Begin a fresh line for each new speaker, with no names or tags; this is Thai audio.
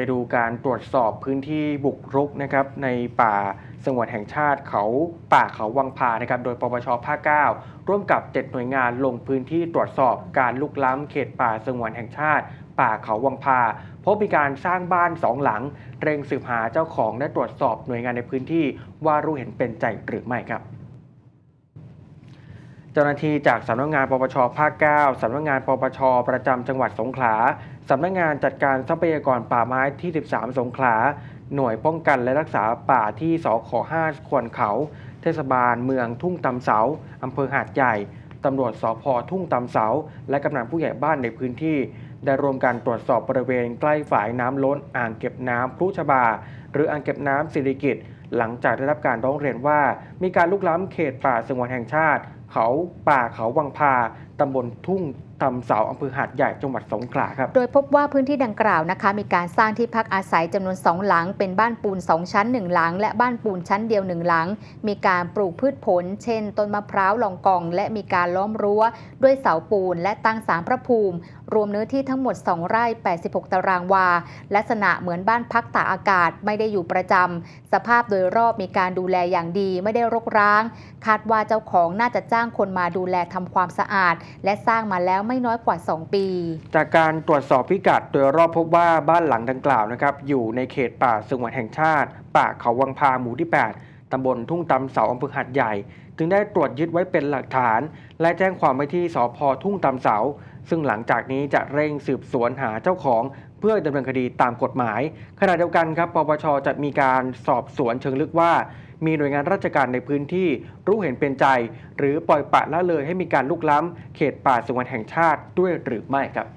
ไปดูการตรวจสอบพื้นที่บุกรุกนะครับในป่าสงวนแห่งชาติเขาป่าเขาวังพานะครับโดยปปชภาค9ร่วมกับ 7 หน่วยงานลงพื้นที่ตรวจสอบการลุกล้ำเขตป่าสงวนแห่งชาติ ป่าเขาวังพาพบมีการสร้างบ้านสองหลัง เร่งสืบหาเจ้าของและตรวจสอบหน่วยงานในพื้นที่ว่ารู้เห็นเป็นใจหรือไม่ครับ เจ้าหน้าที่จากสำนักงานปปชภาค 9 สำนักงานปปช ประจำจังหวัดสงขลา สำนักงานจัดการทรัพยากรป่าไม้ที่ 13 สงขลา หน่วยป้องกันและรักษาป่าที่สข5ควรเขา เทศบาลเมืองทุ่งตำเสาอำเภอหาดใหญ่ ตำรวจสพทุ่งตำเสา และกำนันผู้ใหญ่บ้านในพื้นที่ ได้รวมกันตรวจสอบบริเวณใกล้ฝายน้ำล้นอ่างเก็บน้ำพรุชบา หรืออ่างเก็บน้ำสิริกิตหลังจากได้รับการร้องเรียนว่า มีการลุกล้ำเขตป่าสงวนแห่งชาติ เขาป่าเขาวังพาตำบลทุ่งตำเสาอำเภอหาดใหญ่จังหวัดสงขลาครับ
โดยพบว่าพื้นที่ดังกล่าวนะคะ มีการสร้างที่พักอาศัยจำนวน 2 หลัง เป็นบ้านปูน 2 ชั้น 1 หลัง และบ้านปูนชั้นเดียว 1 หลัง มีการปลูกพืชผล เช่น ต้นมะพร้าวลองกอง และมีการล้อมรั้ว ด้วยเสาปูน และตั้งสารพระภูมิ รวมเนื้อที่ทั้งหมด 2 ไร่ 86 ตารางวา ลักษณะเหมือนบ้านพักตากอากาศไม่ได้อยู่ประจำสภาพโดยรอบมีการดูแลอย่างดี ไม่ได้รกร้าง คาดว่าเจ้าของน่าจะจ้าจ้างคนมาดูแลทำความสะอาด และสร้างมาแล้วไม่น้อยกว่า 2 ปี
จากการตรวจสอบพิกัดโดยรอบพบว่าบ้านหลังดังกล่าวนะครับอยู่ในเขตป่าสงวนแห่งชาติ ป่าเขาวังพาหมู่ที่ 8 ตำบลทุ่งตำเสาอำเภอหัดใหญ่ จึงได้ตรวจยึดไว้เป็นหลักฐาน และแจ้งความไว้ที่สพทุ่งตำเสา ซึ่งหลังจากนี้จะเร่งสืบสวนหาเจ้าของเพื่อดำเนินคดีตามกฎหมาย ขณะเดียวกันครับปปชจะมีการสอบสวนเชิงลึกว่า มีหน่วยงานราชการในพื้นที่รู้เห็นเป็นใจ หรือปล่อยปละละเลยให้มีการลุกล้ำเขตป่าสงวนแห่งชาติด้วยหรือไม่ครับ